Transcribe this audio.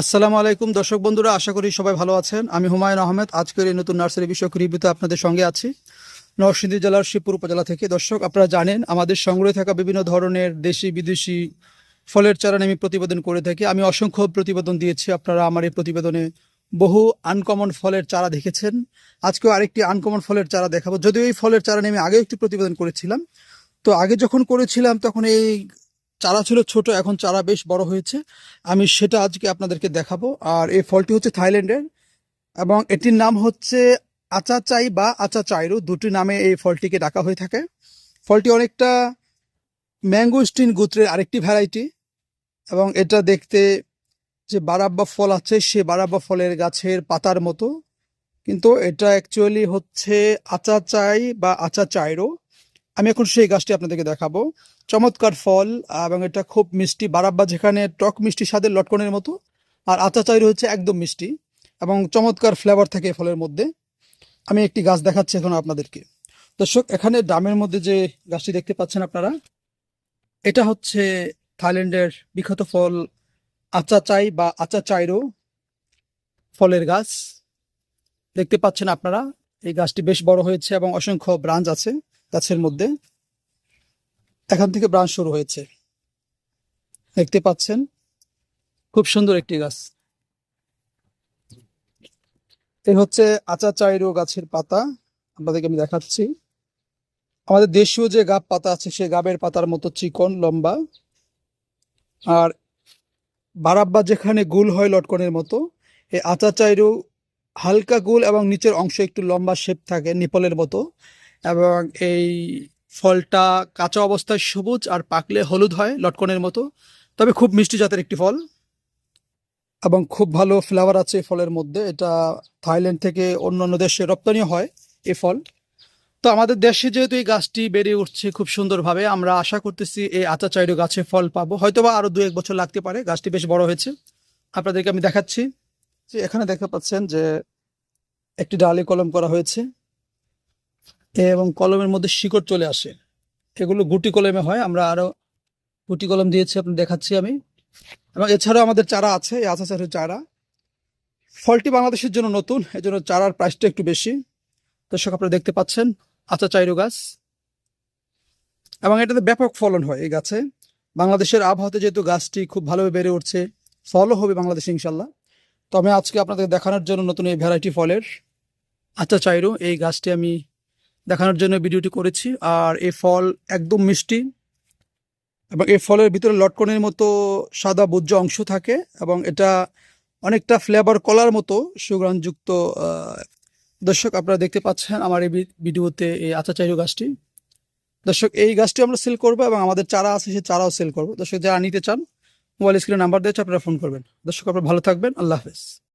আসসালামু আলাইকুম, দর্শক বন্ধুরা, আশা করি সবাই ভালো আছেন। আমি হুমায়ুন আহমেদ, আজকের এই নতুন নার্সারি বিষয়ক রিভিউতে আপনাদের সঙ্গে আছি। নরসিংদী জেলার শিবপুর উপজেলা থেকে। দর্শক, আপনারা জানেন, আমাদের সংগ্রহে থাকা বিভিন্ন ধরনের দেশি, বিদেশি ফলের চারা আমি প্রতিবেদন করে থাকি। আমি অসংখ্য প্রতিবেদন দিয়েছি, আপনারা আমার এই প্রতিবেদনে বহু আনকমন ফলের চারা দেখেছেন। আজকেও আরেকটি আনকমন ফলের চারা দেখাবো। যদিও এই ফলের চারা নিয়ে আমি আগেও একটি প্রতিবেদন করেছিলাম। তো আগে যখন করেছিলাম, তখন এই চারা ছিল ছোট, এখন চারা বেশ বড় হয়েছে। আমি সেটা আজকে আপনাদেরকে দেখাবো। আর এই ফলটি হচ্ছে থাইল্যান্ডের এবং এটির নাম হচ্ছে আচা চাই বা আচাচাইরু। দুটি নামে এই ফলটিকে ডাকা হয়ে থাকে। ফলটি অনেকটা ম্যাঙ্গোস্টিন গোত্রের আরেকটি ভ্যারাইটি এবং এটা দেখতে যে বারাব্বা ফল আছে, সে বারাব্বা ফলের গাছের পাতার মতো। কিন্তু এটা অ্যাকচুয়ালি হচ্ছে আচা চাই বা আচাচাইরো। আমি এখন সেই গাছটি আপনাদেরকে দেখাবো। চমৎকার ফল এবং এটা খুব মিষ্টি, বারাব্বা যেখানে টক মিষ্টি স্বাদের লটকনের মতো, আর আচাচাইরো হচ্ছে একদম মিষ্টি, এবং চমৎকার ফ্লেভার থাকে ফলের মধ্যে। আমি একটি গাছ দেখাচ্ছি এখন আপনাদেরকে। দর্শক, এখানে ডামের মধ্যে যে গাছটি দেখতে পাচ্ছেন আপনারা, এটা হচ্ছে থাইল্যান্ডের বিখ্যাত ফল আচা চাই বা আচা চাইরো ফলের গাছ। দেখতে পাচ্ছেন আপনারা, এই গাছটি বেশ বড় হয়েছে এবং অসংখ্য ব্রাঞ্চ আছে। গাছের মধ্যে। এখান থেকে ব্রাঞ্চ শুরু হয়েছে। দেখতে পাচ্ছেন, খুব সুন্দর একটি গাছ। এই হচ্ছে আচাচাইরো গাছের পাতা, আপনাদেরকে আমি দেখাচ্ছি। আমাদের দেশীয় যে গাব পাতা আছে, সে গাবের পাতার মতো চিকন, লম্বা। আর বারাব্বা যেখানে গুল হয় লটকনের মতো এই আচাচাইরো হালকা গুল এবং নিচের অংশ একটু লম্বা শেপ থাকে, নিপলের মতো। এবং এই ফলটা কাঁচা অবস্থায় সবুজ আর পাকলে হলুদ হয়, লটকনের মতো। তবে খুব মিষ্টি জাতের একটি ফল। এবং খুব ভালো ফ্লেভার আছে ফলের মধ্যে। এটা থাইল্যান্ড থেকে অন্যান্য দেশে রপ্তানি হয় এই ফল। তো আমাদের দেশে যেহেতু এই গাছটি বেড়ে উঠছে খুব সুন্দরভাবে, আমরা আশা করতেছি এই আচা চাইরো গাছে ফল পাবো। হয়তোবা আরও দু এক বছর লাগতে পারে, গাছটি বেশ বড় হয়েছে। আপনাদেরকে আমি দেখাচ্ছি। যে এখানে দেখতে পাচ্ছেন যে একটি ডালে কলম করা হয়েছে। এবং কলমের মধ্যে শিকড় চলে আসে। এগুলো গুটি কলমে হয়। আমরা আরও গুটি কলম দিয়েছি, আপনি দেখাচ্ছি আমি। এবং এছাড়াও আমাদের চারা আছে, এই চারের চারা। ফলটি বাংলাদেশের জন্য নতুন, এজন্য চারার প্রাইসটা একটু বেশি। দর্শক, আপনারা দেখতে পাচ্ছেন আচা চাইরো গাছ। এবং এটাতে ব্যাপক ফলন হয় এই গাছে। বাংলাদেশের আবহাওয়াতে যেহেতু গাছটি খুব ভালোভাবে বেড়ে উঠছে, ফলও হবে বাংলাদেশে ইনশাল্লাহ তো আমি আজকে আপনাদের দেখানোর জন্য নতুন এই ভ্যারাইটি ফলের আচা চাইরো, এই গাছটি আমি দেখানোর জন্য ভিডিওটি করেছি। আর এই ফল একদম মিষ্টি এবং এই ফলের ভিতরে লটকনের মতো সাদা বুজ্জ অংশ থাকে এবং এটা অনেকটা ফ্লেভার কলার মতো সুগ্রাণযুক্ত দর্শক আপনারা দেখতে পাচ্ছেন আমার এই ভিডিওতে এই আচাচাইরো গাছটি। দর্শক, এই গাছটি আমরা সেল করব এবং আমাদের চারা আছে, সে চারাও সেল করব। দর্শক, যারা নিতে চান মোবাইল স্ক্রিনে নাম্বার দিয়েছে, আপনারা ফোন করবেন। দর্শক, আপনারা ভালো থাকবেন। আল্লাহ হাফেজ।